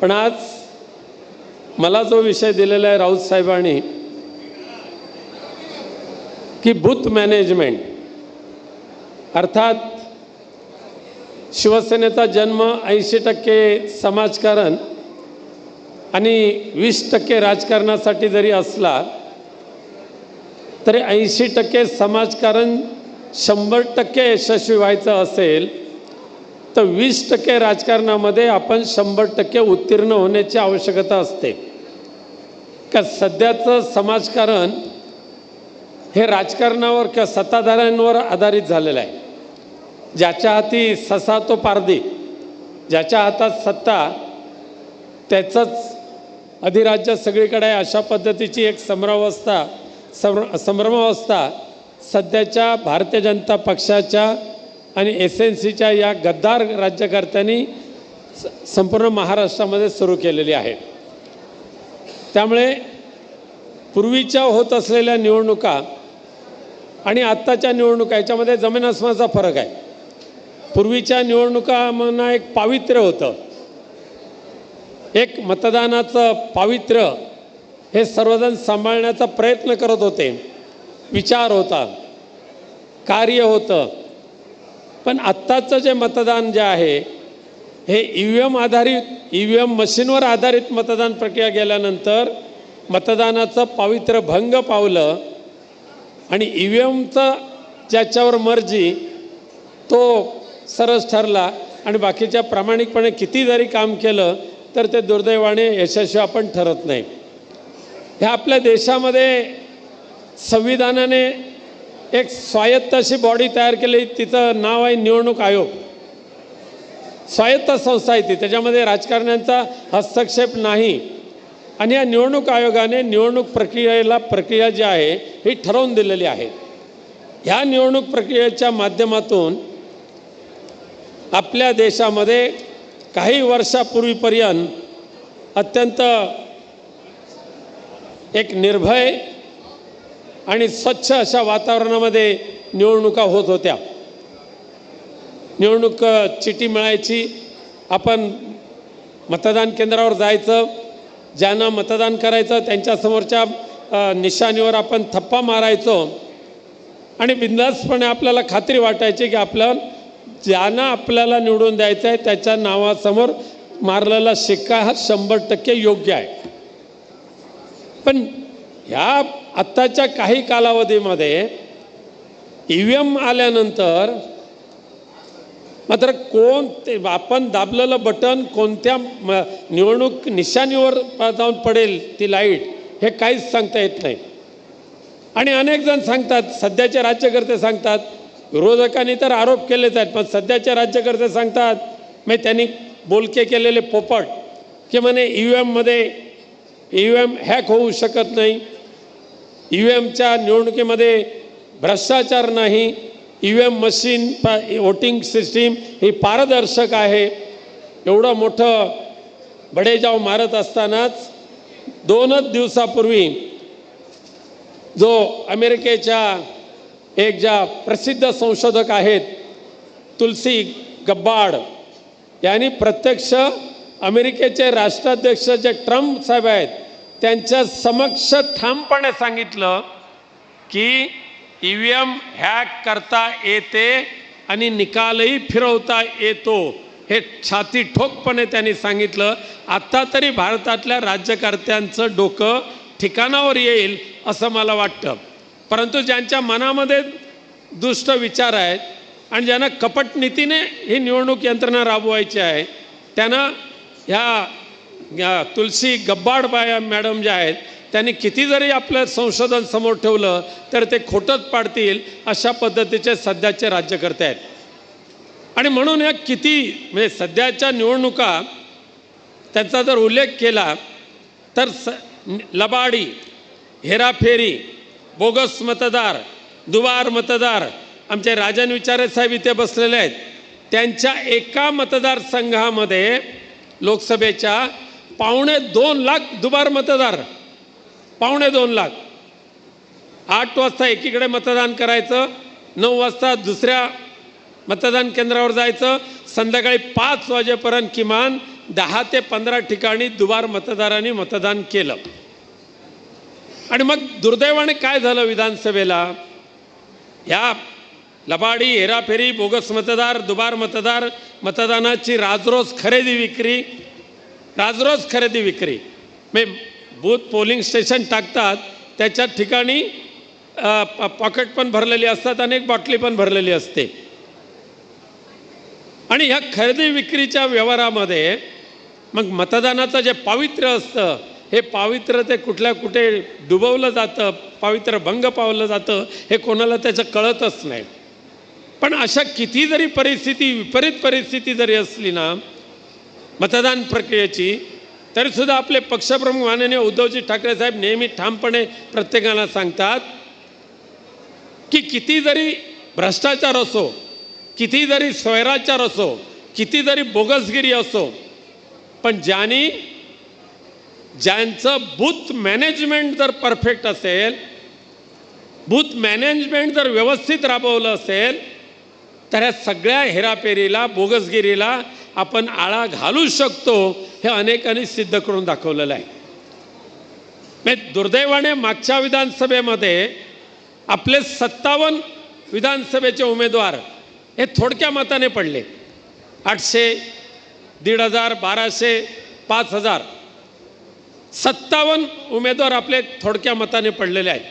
पण आज मला जो विषय दिलेला आहे राऊत साहेबांनी की बूथ मॅनेजमेंट अर्थात शिवसेनेचा जन्म ऐंशी टक्के समाजकारण आणि वीस टक्के राजकारणासाठी जरी असला तरी ऐंशी टक्के समाजकारण शंभर टक्के यशस्वी व्हायचं असेल तर वीस टक्के राजकारणामध्ये आपण शंभर टक्के उत्तीर्ण होण्याची आवश्यकता असते. का सध्याचं समाजकारण हे राजकारणावर किंवा सत्ताधाऱ्यांवर आधारित झालेलं आहे. ज्याच्या हाती ससा तो पारदी ज्याच्या हातात सत्ता त्याचंच अधिराज्य सगळीकडे आहे अशा पद्धतीची एक सम्रावस्था सम संभ्रमावस्था सध्याच्या भारतीय जनता पक्षाच्या आणि एस एन सीच्या या गद्दार राज्यकर्त्यांनी स संपूर्ण महाराष्ट्रामध्ये सुरू केलेली आहे. त्यामुळे पूर्वीच्या होत असलेल्या निवडणुका आणि आत्ताच्या निवडणुका याच्यामध्ये जमीन आसमानाचा फरक आहे. पूर्वीच्या निवडणुकांना एक पावित्र्य होतं. एक मतदानाचं पावित्र्य हे सर्वजण सांभाळण्याचा प्रयत्न करत होते. विचार होता. कार्य होतं. पण आत्ताचं जे मतदान जे आहे हे ई व्ही एम आधारित ई व्ही एम मशीनवर आधारित मतदान प्रक्रिया गेल्यानंतर मतदानाचं पावित्र्य भंग पावलं आणि ई व्ही एमचं ज्याच्यावर मर्जी तो सरस ठरला आणि बाकीच्या प्रामाणिकपणे किती जरी काम केलं तर ते दुर्दैवाने यशस्वी आपण ठरत नाही. ह्या आपल्या देशामध्ये संविधानाने एक स्वायत्त अशी बॉडी तयार केली तिचं नाव आहे निवडणूक आयोग. स्वायत्त संस्था आहे ती त्याच्यामध्ये राजकारण्यांचा हस्तक्षेप नाही. आणि या निवडणूक आयोगाने निवडणूक प्रक्रियेला प्रक्रिया जी आहे ही ठरवून दिलेली आहे. ह्या निवडणूक प्रक्रियेच्या माध्यमातून आपल्या देशामध्ये काही वर्षापूर्वीपर्यंत अत्यंत एक निर्भय आणि स्वच्छ अशा वातावरणामध्ये निवडणुका होत होत्या. निवडणूक चिठी मिळायची. आपण मतदान केंद्रावर जायचं. ज्यांना मतदान करायचं त्यांच्यासमोरच्या निशाणीवर आपण थप्पा मारायचो. आणि बिंदासपणे आपल्याला खात्री वाटायची की आपलं ज्यांना आपल्याला निवडून द्यायचं आहे त्याच्या नावासमोर मारलेला शिक्का हा शंभर टक्के योग्य आहे. पण ह्या आत्ताच्या काही कालावधीमध्ये ई व्ही एम आल्यानंतर मात्र कोण ते आपण दाबलेलं बटन कोणत्या म- निवडणूक निशाणीवर जाऊन पडेल ती लाइट हे काहीच सांगता येत नाही. आणि अनेक जण सांगतात सध्याचे राज्यकर्ते सांगतात विरोधकांनी तर आरोप केलेच आहेत पण सध्याचे राज्यकर्ते सांगतात मग त्यांनी बोलके केलेले पोपट की म्हणे ई व्ही एममध्ये ई व्ही एम हॅक होऊ शकत नाही ई व्ही एमच्या निवडणुकीमध्ये भ्रष्टाचार नाही. E V M machine voting system ही पारदर्शक आहे. एवढं मोठं बडेजाव मारत असतानाच दोनच दिवसापूर्वी जो अमेरिकेच्या एक ज्या प्रसिद्ध संशोधक आहेत तुलसी गब्बाड यांनी प्रत्यक्ष अमेरिकेचे राष्ट्राध्यक्ष जे ट्रम्प साहेब आहेत त्यांच्या समक्ष ठामपणे सांगितलं की ई व्ही एम हॅक करता येते आणि निकालही फिरवता येतो हे छाती ठोकपणे त्यांनी सांगितलं. आत्ता तरी भारतातल्या राज्यकर्त्यांचं डोकं ठिकाणावर येईल असं मला वाटतं. परंतु ज्यांच्या मनामध्ये दुष्ट विचार आहेत आणि ज्यांना कपटनीतीने ही निवडणूक यंत्रणा राबवायची आहे त्यांना ह्या तुलसी गब्बाडबाया मॅडम ज्या आहेत त्यांनी किती जरी आपलं संशोधन समोर ठेवलं तर ते खोटंच पाडतील अशा पद्धतीचे सध्याचे राज्यकर्ते आहेत. आणि म्हणून या किती म्हणजे सध्याच्या निवडणुका त्यांचा जर उल्लेख केला तर स लबाडी हेराफेरी बोगस मतदार दुबार मतदार आमचे राजन विचारे साहेब इथे बसलेले आहेत त्यांच्या एका मतदारसंघामध्ये लोकसभेच्या पावणे दोन लाख दुबार मतदार. पावणे दोन लाख. आठ वाजता एकीकडे मतदान करायचं नऊ वाजता दुसऱ्या मतदान केंद्रावर जायचं संध्याकाळी पाच वाजेपर्यंत किमान दहा ते पंधरा ठिकाणी दुबार मतदारांनी मतदान केलं. आणि मग दुर्दैवाने काय झालं विधानसभेला? या लबाडी हेराफेरी बोगस मतदार दुबार मतदार मतदानाची राजरोज खरेदी विक्री राजरोज खरेदी विक्री. म्हणजे बूथ पोलिंग स्टेशन टाकतात त्याच्या ठिकाणी प- पॉकेट पण भरलेली असतात आणि एक बाटली पण भरलेली असते. आणि ह्या खरेदी विक्रीच्या व्यवहारामध्ये मग मतदानाचं जे पावित्र्य असतं हे पावित्र्य ते कुठल्या कुठे डुबवलं जातं पावित्र्य भंग पावलं जातं हे कोणाला त्याचं कळतच नाही. पण अशा किती जरी परिस्थिती विपरीत परिस्थिती जरी असली ना मतदान प्रक्रियेची तरीसुद्धा आपले पक्षप्रमुख माननीय उद्धवजी ठाकरे साहेब नेहमी ठामपणे प्रत्येकाला सांगतात की किती जरी भ्रष्टाचार असो किती जरी स्वैराचार असो किती जरी बोगसगिरी असो पण ज्यांनी ज्यांचं बूथ मॅनेजमेंट जर परफेक्ट असेल बूथ मॅनेजमेंट जर व्यवस्थित राबवलं असेल तर ह्या सगळ्या हेरापेरीला बोगसगिरीला आपण आळा घालू शकतो हे अनेकांनी सिद्ध करून दाखवलेलं आहे. दुर्दैवाने मागच्या विधानसभेमध्ये आपले सत्तावन्न विधानसभेचे उमेदवार हे थोडक्या मताने पडले. आठशे दीड हजार बाराशे पाच हजार. सत्तावन्न उमेदवार आपले थोडक्या मताने पडलेले आहेत.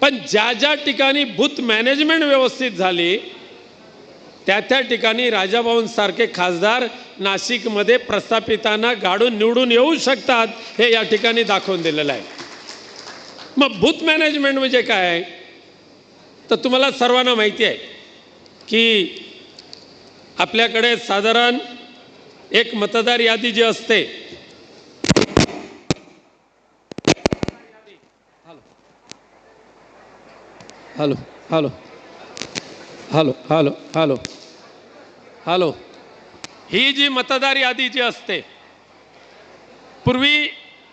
पण ज्या ज्या ठिकाणी बूथ मॅनेजमेंट व्यवस्थित झाली त्या त्या ठिकाणी राजाभाऊंसारखे खासदार नाशिकमध्ये प्रस्थापितांना गाडून निवडून येऊ शकतात हे या ठिकाणी दाखवून दिलेलं आहे. मग बूथ मॅनेजमेंट म्हणजे काय तर तुम्हाला सर्वांना माहिती आहे की आपल्याकडे साधारण एक मतदार यादी जी असते. Hello. Hello. Hello. Hello hello hello. Hello. ही जी मतदार यादी जी असते पूर्वी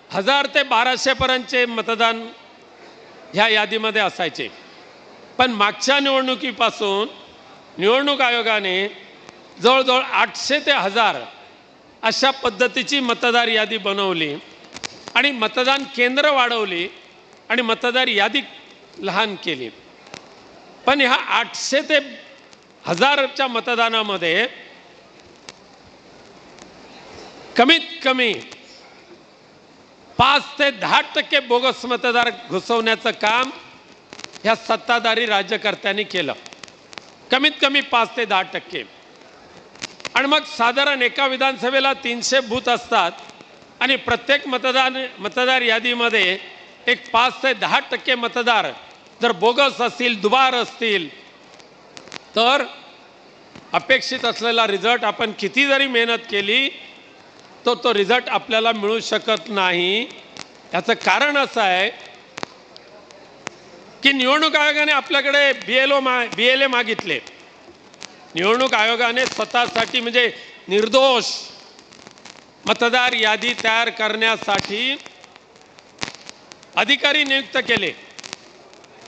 हजार ते बाराशेपर्यंतचे मतदान ह्या यादीमध्ये असायचे. पण मागच्या निवडणुकीपासून निवडणूक आयोगाने जवळजवळ आठशे ते हजार अशा पद्धतीची मतदार यादी बनवली आणि मतदान केंद्र वाढवली आणि मतदार यादी लहान केली. पण ह्या आठशे ते हजारच्या मतदानामध्ये कमीत कमी पाच ते दहा टक्के बोगस मतदार घुसवण्याचं काम ह्या सत्ताधारी राज्यकर्त्यांनी केलं. कमीत कमी पाच ते दहा टक्के. आणि मग साधारण एका विधानसभेला तीनशे बूथ असतात आणि प्रत्येक मतदान मतदार यादीमध्ये एक पाच ते दहा टक्के मतदार जर बोगस असतील दुबार असतील तर अपेक्षित असलेला रिझल्ट आपण किती जरी मेहनत केली तो तो रिझल्ट आपल्याला मिळू शकत नाही. याचं कारण असं आहे की निवडणूक आयोगाने आपल्याकडे बी एल ओ मा बी एल ए मागितले. निवडणूक आयोगाने स्वतःसाठी म्हणजे निर्दोष मतदार यादी तयार करण्यासाठी अधिकारी नियुक्त केले.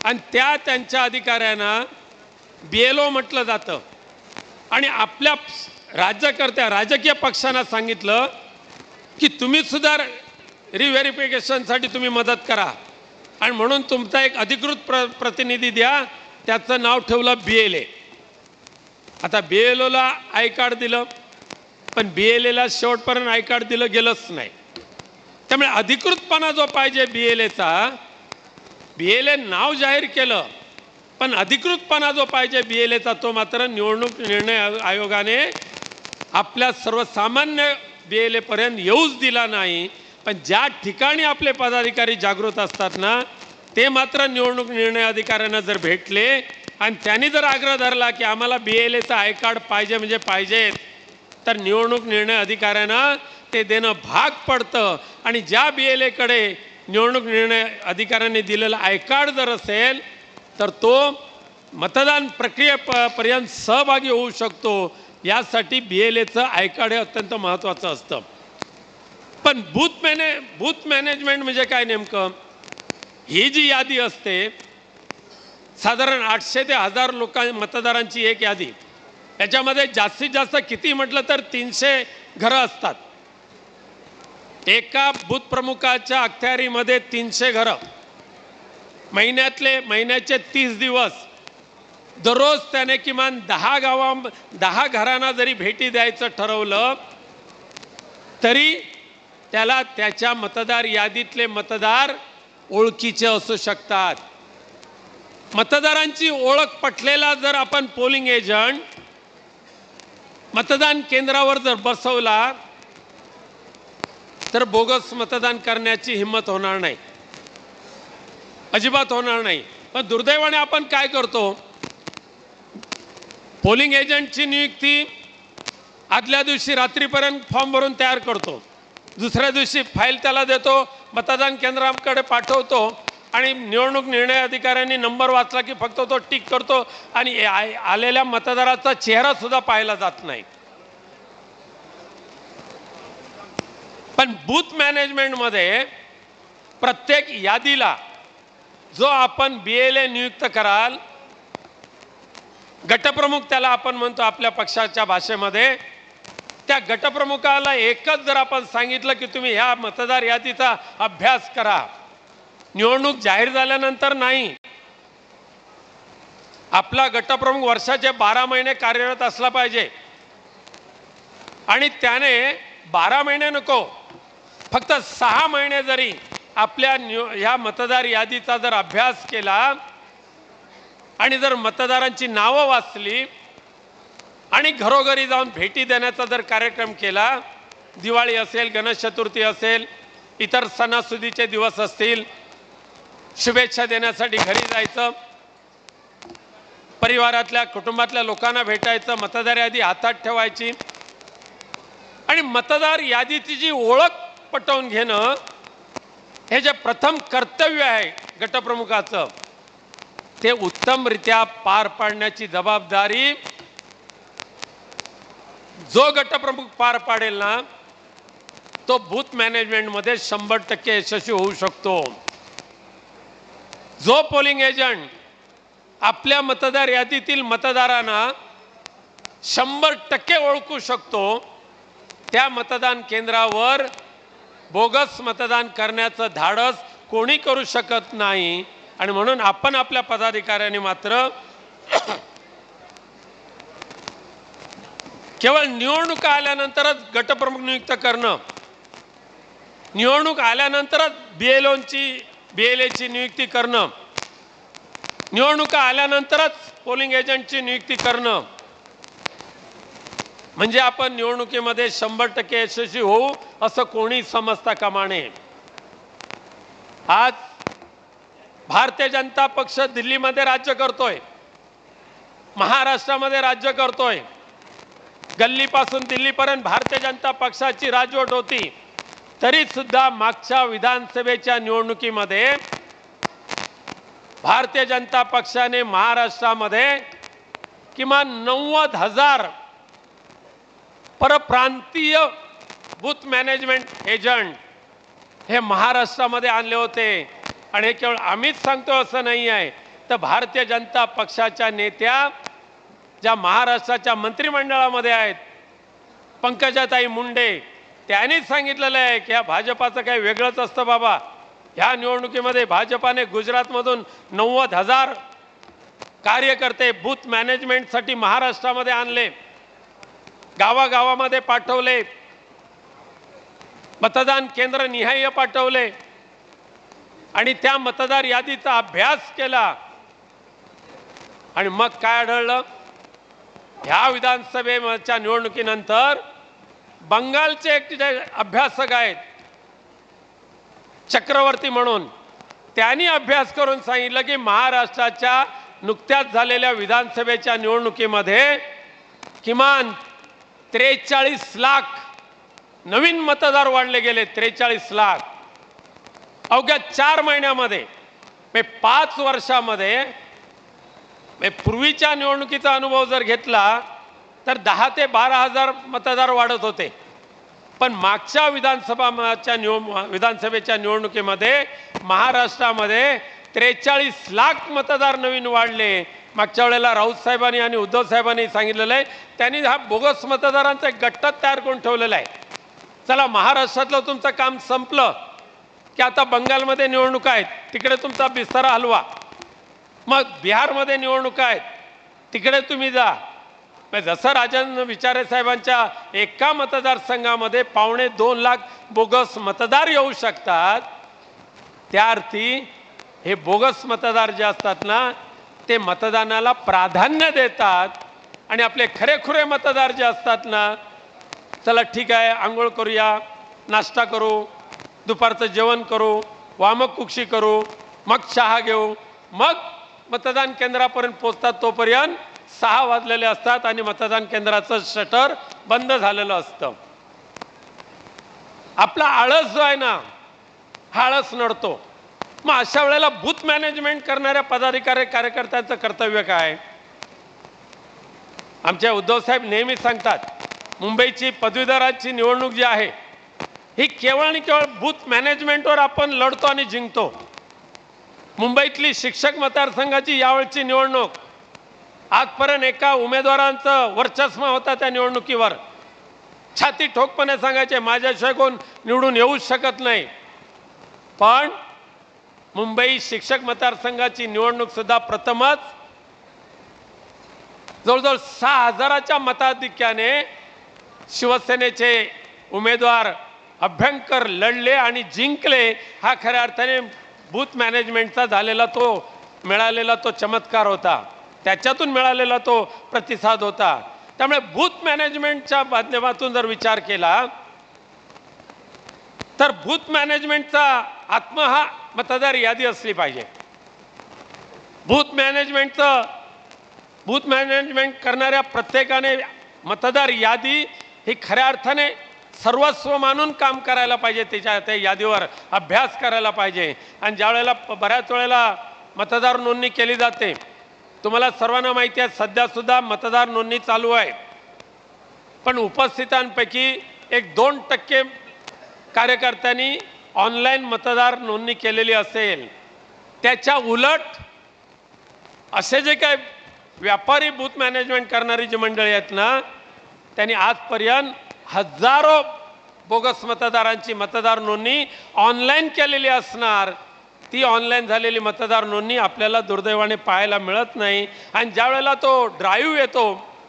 आणि त्या त्यांच्या अधिकाऱ्यांना बी एल ओ म्हटलं जातं. आणि आपल्या राज्यकर्त्या राजकीय पक्षांना सांगितलं की तुम्ही सुद्धा रिव्हेरिफिकेशनसाठी तुम्ही मदत करा. आणि म्हणून तुमचा एक अधिकृत प्र प्रतिनिधी द्या त्याचं नाव ठेवलं बी एल ए आता बी एल ओला आय कार्ड दिलं पण बी एल एला शेवटपर्यंत आय कार्ड दिलं गेलंच नाही. त्यामुळे अधिकृतपणा जो पाहिजे बी एल एचा बी एल ए नाव जाहीर केलं पण अधिकृतपणा जो पाहिजे बी एल एचा तो मात्र निवडणूक निर्णय आयो- आयोगाने आपल्या सर्वसामान्य बी एल एपर्यंत येऊच दिला नाही. पण ज्या ठिकाणी आपले पदाधिकारी जागृत असतात ना ते मात्र निवडणूक निर्णय अधिकाऱ्यांना जर भेटले आणि त्यांनी जर आग्रह धरला की आम्हाला बी एल एचं आय कार्ड पाहिजे म्हणजे पाहिजे तर निवडणूक निर्णय अधिकाऱ्यांना ते देणं भाग पडतं. आणि ज्या बी एल एकडे निवडणूक निर्णय अधिकाऱ्यांनी दिलेलं आय कार्ड जर असेल तर तो मतदान प्रक्रिये प पर्यंत सहभागी होऊ शकतो. यासाठी बी एल एचं आय कार्ड हे अत्यंत महत्त्वाचं असतं. पण बूथ मॅने बूथ मॅनेजमेंट म्हणजे काय नेमकं? ही जी यादी असते साधारण आठशे ते हजार लोकां मतदारांची एक यादी. याच्यामध्ये जास्तीत जास्त किती म्हटलं तर तीनशे घरं असतात. एका बूथप्रमुखाच्या अखत्यारीमध्ये तीनशे घरं. महिन्यातले महिन्याचे तीस दिवस. दररोज त्याने किमान दहा गावा दहा घरांना जरी भेटी द्यायचं ठरवलं तरी त्याला त्याच्या मतदार यादीतले मतदार ओळखीचे असू शकतात. मतदारांची ओळख पटलेला जर आपण पोलिंग एजंट मतदान केंद्रावर जर बसवला तर बोगस मतदान करण्याची हिंमत होणार नाही. अजिबात होणार नाही. पण दुर्दैवाने आपण काय करतो? पोलिंग एजंटची नियुक्ती आदल्या दिवशी रात्रीपर्यंत फॉर्म भरून तयार करतो. दुसऱ्या दिवशी फाईल त्याला देतो मतदान केंद्राकडे पाठवतो आणि निवडणूक निर्णय अधिकाऱ्यांनी नंबर वाचला की फक्त तो टिक करतो आणि आलेल्या मतदाराचा चेहरासुद्धा पाहिला जात नाही. पण बूथ मॅनेजमेंटमध्ये प्रत्येक यादीला जो आपण बी एल ए नियुक्त कराल गटप्रमुख त्याला आपण म्हणतो आपल्या पक्षाच्या भाषेमध्ये. त्या गटप्रमुखाला एकच जर आपण सांगितलं की तुम्ही ह्या मतदार यादीचा अभ्यास करा. निवडणूक जाहीर झाल्यानंतर नाही. आपला गटप्रमुख वर्षाचे बारा महिने कार्यरत असला पाहिजे. आणि त्याने बारा महिने नको. फक्त सहा महिने जरी आपल्या न्यू ह्या मतदार यादीचा जर अभ्यास केला आणि जर मतदारांची नावं वाचली आणि घरोघरी जाऊन भेटी देण्याचा जर कार्यक्रम केला दिवाळी असेल गणेश चतुर्थी असेल इतर सणासुदीचे दिवस असतील शुभेच्छा देण्यासाठी घरी जायचं परिवारातल्या कुटुंबातल्या लोकांना भेटायचं मतदार यादी हातात ठेवायची आणि मतदार यादीची जी ओळख पटवून घेणं हे जे प्रथम कर्तव्य आहे गटप्रमुखाचं ते उत्तमरित्या पार पाडण्याची जबाबदारी जो गटप्रमुख पार पाडेल ना तो बूथ मॅनेजमेंटमध्ये शंभर टक्के यशस्वी होऊ शकतो. जो पोलिंग एजंट आपल्या मतदार यादीतील मतदारांना शंभर टक्के ओळखू शकतो त्या मतदान केंद्रावर बोगस मतदान करण्याचं धाडस कोणी करू शकत नाही. आणि म्हणून आपण आपल्या पदाधिकाऱ्यांनी मात्र केवळ निवडणुका आल्यानंतरच गटप्रमुख नियुक्त करणं. निवडणूक आल्यानंतरच बी एल ओची बी एल एची नियुक्ती करणं. निवडणुका आल्यानंतरच पोलिंग एजंटची नियुक्ती करणं. म्हणजे आपण निवडणुकीमध्ये शंभर टक्के यशस्वी होऊ असं कोणी समजता कामा नये. आज भारतीय जनता पक्ष दिल्लीमध्ये राज्य करतोय. महाराष्ट्रामध्ये राज्य करतोय. गल्लीपासून दिल्लीपर्यंत भारतीय जनता पक्षाची राजवट होती. तरी सुद्धा मागच्या विधानसभेच्या निवडणुकीमध्ये भारतीय जनता पक्षाने महाराष्ट्रामध्ये किमान नव्वद हजार परप्रांतीय बूथ मॅनेजमेंट एजंट हे महाराष्ट्रामध्ये आणले होते. आणि हे केवळ आम्हीच सांगतो असं नाही आहे. तर भारतीय जनता पक्षाच्या नेत्या ज्या महाराष्ट्राच्या मंत्रिमंडळामध्ये आहेत पंकजाताई मुंडे त्यांनीच सांगितलेलं आहे की ह्या भाजपाचं काही वेगळंच असतं बाबा. ह्या निवडणुकीमध्ये भाजपाने गुजरातमधून नव्वद हजार कार्यकर्ते बूथ मॅनेजमेंटसाठी महाराष्ट्रामध्ये आणले. गावागावामध्ये पाठवले. मतदान केंद्र निहाय पाठवले. आणि त्या मतदार यादीचा अभ्यास केला. आणि मग काय आढळलं? ह्या विधानसभेच्या निवडणुकीनंतर बंगालचे एक जे अभ्यासक आहेत चक्रवर्ती म्हणून त्यांनी अभ्यास करून सांगितलं की महाराष्ट्राच्या नुकत्याच झालेल्या विधानसभेच्या निवडणुकीमध्ये किमान त्रेचाळीस लाख नवीन मतदार वाढले गेले त्रेचाळीस लाख. अवघ्या चार महिन्यामध्ये पाच वर्षामध्ये पूर्वीच्या निवडणुकीचा अनुभव जर घेतला तर दहा ते बारा हजार मतदार वाढत होते. पण मागच्या विधानसभाच्या निव विधानसभेच्या निवडणुकीमध्ये महाराष्ट्रामध्ये त्रेचाळीस लाख मतदार नवीन वाढले. मागच्या वेळेला राऊत साहेबांनी आणि उद्धव साहेबांनी सांगितलेलं आहे त्यांनी हा बोगस मतदारांचा एक गट्टात तयार करून ठेवलेला आहे. चला महाराष्ट्रातलं तुमचं काम संपलं. की आता बंगालमध्ये निवडणुका आहेत तिकडे तुमचा बिस्तारा हलवा. मग बिहारमध्ये निवडणुका आहेत तिकडे तुम्ही जा. मग जसं राजन विचारे साहेबांच्या एका मतदारसंघामध्ये पावणे दोन लाख बोगस मतदार येऊ शकतात त्या अर्थी हे बोगस मतदार जे असतात ना ते मतदानाला प्राधान्य देतात आणि आपले खरेखुरे मतदार जे असतात ना चला ठीक आहे आंघोळ करूया नाश्ता करू दुपारचं जेवण करू वामक कुक्षी करू मग चहा घेऊ मग मतदान केंद्रापर्यंत पोचतात तोपर्यंत सहा वाजलेले असतात आणि मतदान केंद्राचं शटर बंद झालेलं असतं. आपला आळस जो आहे ना हा आळस नडतो. मग अशा वेळेला बूथ मॅनेजमेंट करणाऱ्या पदाधिकारी कार्यकर्त्यांचं कर्तव्य काय? आमच्या उद्धवसाहेब नेहमीच नेहमी सांगतात मुंबईची पदवीधरांची निवडणूक जी आहे ही केवळ आणि केवळ बूथ मॅनेजमेंटवर आपण लढतो आणि जिंकतो. मुंबईतली शिक्षक मतदारसंघाची यावेळची निवडणूक आजपर्यंत एका उमेदवारांचं वर्चस्व होता त्या निवडणुकीवर. छाती ठोकपणे सांगायचे माझ्याशिवाय कोण निवडून येऊच शकत नाही. पण मुंबई शिक्षक मतदारसंघाची निवडणूक सुद्धा प्रथमच. जवळजवळ सहा हजाराच्या मताधिक्याने शिवसेनेचे उमेदवार अभ्यंकर लढले आणि जिंकले. हा खऱ्या अर्थाने बूथ मॅनेजमेंटचा झालेला तो मिळालेला तो चमत्कार होता. त्याच्यातून मिळालेला तो प्रतिसाद होता. त्यामुळे बूथ मॅनेजमेंटच्या माध्यमातून जर विचार केला तर बूथ मॅनेजमेंटचा आत्मा हा मतदार यादी असली पाहिजे. बूथ मॅनेजमेंटचं बूथ मॅनेजमेंट करणाऱ्या प्रत्येकाने मतदार यादी ही खऱ्या अर्थाने सर्वस्व मानून काम करायला पाहिजे त्याच्या त्या यादीवर अभ्यास करायला पाहिजे. आणि ज्या वेळेला बऱ्याच वेळेला मतदार नोंदणी केली जाते तुम्हाला सर्वांना माहिती आहे सध्यासुद्धा मतदार नोंदणी चालू आहे. पण उपस्थितांपैकी एक दोन टक्के कार्यकर्त्यांनी ऑनलाईन मतदार नोंदणी केलेली असेल त्याच्या उलट असे जे काय व्यापारी बूथ मॅनेजमेंट करणारी जी मंडळी आहेत ना त्यांनी आजपर्यंत हजारो बोगस मतदारांची मतदार नोंदणी ऑनलाईन केलेली असणार. ती ऑनलाईन झालेली मतदार नोंदणी आपल्याला दुर्दैवाने पाहायला मिळत नाही. आणि ज्यावेळेला तो ड्राईव्ह येतो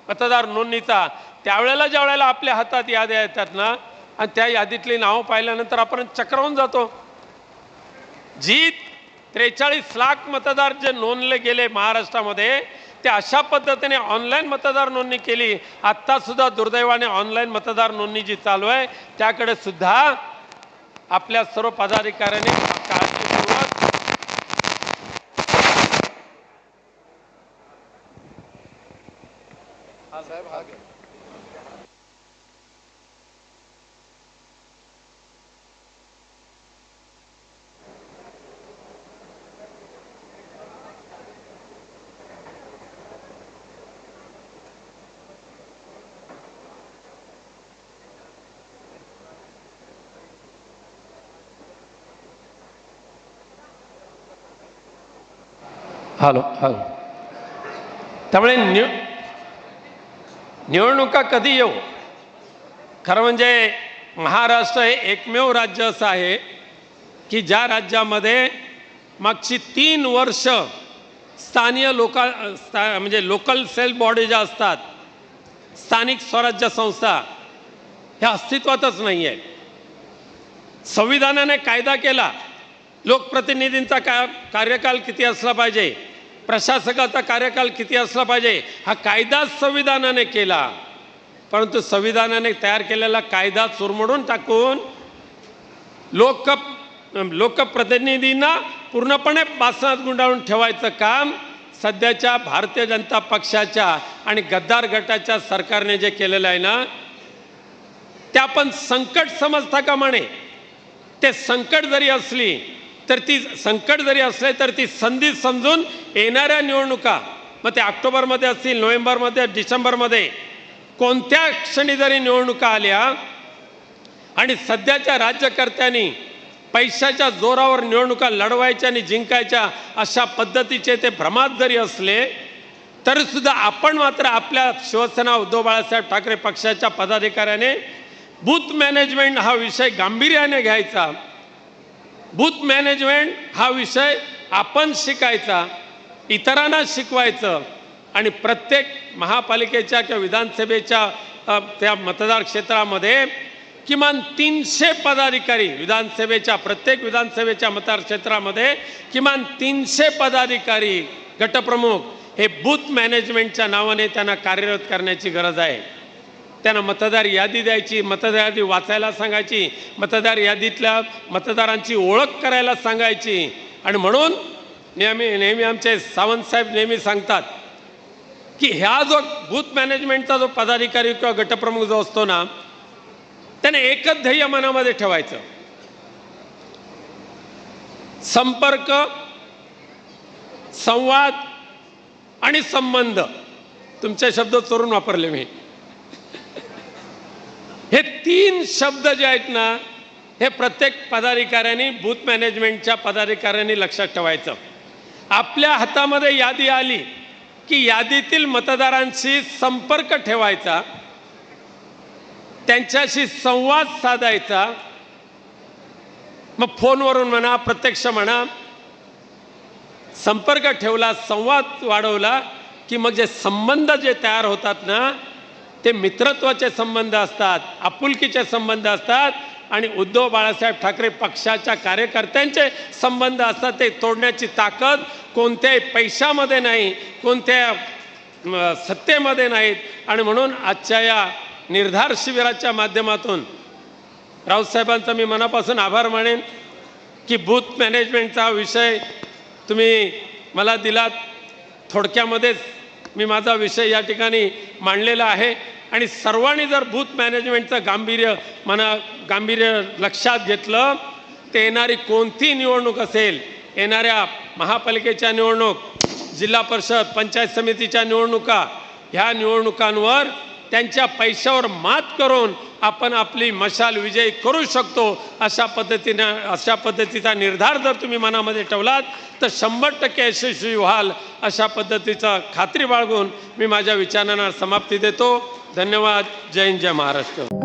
मतदार नोंदणीचा त्यावेळेला ज्यावेळेला आपल्या हातात याद्या येतात ना आणि त्या यादीतली नावं पाहिल्यानंतर आपण चक्रावून जातो. जी त्रेचाळीस लाख मतदार जे नोंदले गेले महाराष्ट्रामध्ये ते अशा पद्धतीने ऑनलाईन मतदार नोंदणी केली. आत्तासुद्धा दुर्दैवाने ऑनलाईन मतदार नोंदणी जी चालू आहे त्याकडे सुद्धा आपल्या सर्व पदाधिकाऱ्यांनी काळजीपूर्वक हॅलो हॅलो त्यामुळे निव निवडणुका कधी येऊ खरं म्हणजे महाराष्ट्र हे एकमेव राज्य असं आहे की ज्या राज्यामध्ये मागची तीन वर्ष स्थानीय लोका स्था म्हणजे लोकल सेल्फ बॉडी ज्या असतात स्थानिक स्वराज्य संस्था ह्या अस्तित्वातच नाही आहेत संविधानाने कायदा केला लोकप्रतिनिधींचा का कार्यकाल किती असला पाहिजे प्रशासकाचा कार्यकाल किती असला पाहिजे हा कायदाच संविधानाने केला. परंतु संविधानाने तयार केलेला कायदा चुरमडून टाकून लोक लोकप्रतिनिधींना पूर्णपणे बासनात गुंडाळून ठेवायचं काम सध्याच्या भारतीय जनता पक्षाच्या आणि गद्दार गटाच्या सरकारने जे केलेलं आहे ना ते आपण संकट समजता का म्हणे ते संकट जरी असली तर ती संकट जरी असले तर ती संधी समजून येणाऱ्या निवडणुका मग ते ऑक्टोबरमध्ये असतील नोव्हेंबरमध्ये डिसेंबरमध्ये कोणत्या क्षणी जरी निवडणुका आल्या आणि सध्याच्या राज्यकर्त्यांनी पैशाच्या जोरावर निवडणुका लढवायच्या आणि जिंकायच्या अशा पद्धतीचे ते भ्रमात जरी असले तरीसुद्धा आपण मात्र आपल्या शिवसेना उद्धव बाळासाहेब ठाकरे पक्षाच्या पदाधिकाऱ्याने बूथ मॅनेजमेंट हा विषय गांभीर्याने घ्यायचा. बूथ मॅनेजमेंट हा विषय आपण शिकायचा इतरांना शिकवायचं आणि प्रत्येक महापालिकेच्या किंवा विधानसभेच्या त्या मतदार क्षेत्रामध्ये किमान तीनशे पदाधिकारी विधानसभेच्या प्रत्येक विधानसभेच्या मतदार क्षेत्रामध्ये किमान तीनशे पदाधिकारी गटप्रमुख हे बूथ मॅनेजमेंटच्या नावाने त्यांना कार्यरत करण्याची गरज आहे. त्यांना मतदार यादी द्यायची मतदार यादी वाचायला सांगायची मतदार यादीतल्या मतदारांची ओळख करायला सांगायची. आणि म्हणून नेहमी नेहमी आमचे सावंतसाहेब नेहमी सांगतात की ह्या जो बूथ मॅनेजमेंटचा जो पदाधिकारी किंवा गटप्रमुख जो असतो ना त्याने एकच ध्येय मनामध्ये ठेवायचं. संपर्क संवाद आणि संबंध. तुमचे शब्द चोरून वापरले मी. हे तीन शब्द जे आहेत ना हे प्रत्येक पदाधिकाऱ्यांनी बूथ मॅनेजमेंटच्या पदाधिकाऱ्यांनी लक्षात ठेवायचं. आपल्या हातामध्ये यादी आली की यादीतील मतदारांशी संपर्क ठेवायचा त्यांच्याशी संवाद साधायचा मग फोनवरून म्हणा प्रत्यक्ष म्हणा संपर्क ठेवला संवाद वाढवला की मग जे संबंध जे तयार होतात ना ते मित्रत्वाचे संबंध असतात आपुलकीचे संबंध असतात आणि उद्धव बाळासाहेब ठाकरे पक्षाच्या कार्यकर्त्यांचे संबंध असतात ते तोडण्याची ताकद कोणत्याही पैशामध्ये नाही कोणत्या सत्तेमध्ये नाहीत. आणि म्हणून आजच्या या निर्धार शिबिराच्या माध्यमातून राऊतसाहेबांचा मी मनापासून आभार मानेन की बूथ मॅनेजमेंटचा विषय तुम्ही मला दिलात. थोडक्यामध्येच मी माझा विषय या ठिकाणी मांडलेला आहे. आणि सर्वांनी जर बूथ मॅनेजमेंटचं गांभीर्य मना गांभीर्य लक्षात घेतलं ते येणारी कोणती निवडणूक असेल? येणाऱ्या महापालिकेच्या निवडणूक जिल्हा परिषद पंचायत समितीच्या निवडणुका ह्या निवडणुकांवर त्यांच्या पैशावर मात करून आपण आपली मशाल विजयी करू शकतो अशा पद्धतीनं अशा पद्धतीचा निर्धार जर तुम्ही मनामध्ये ठेवलात तर शंभर टक्के यशस्वी व्हाल अशा पद्धतीचा खात्री बाळगून मी माझ्या विचारांना समाप्ती देतो. धन्यवाद. जय हिंद जय महाराष्ट्र.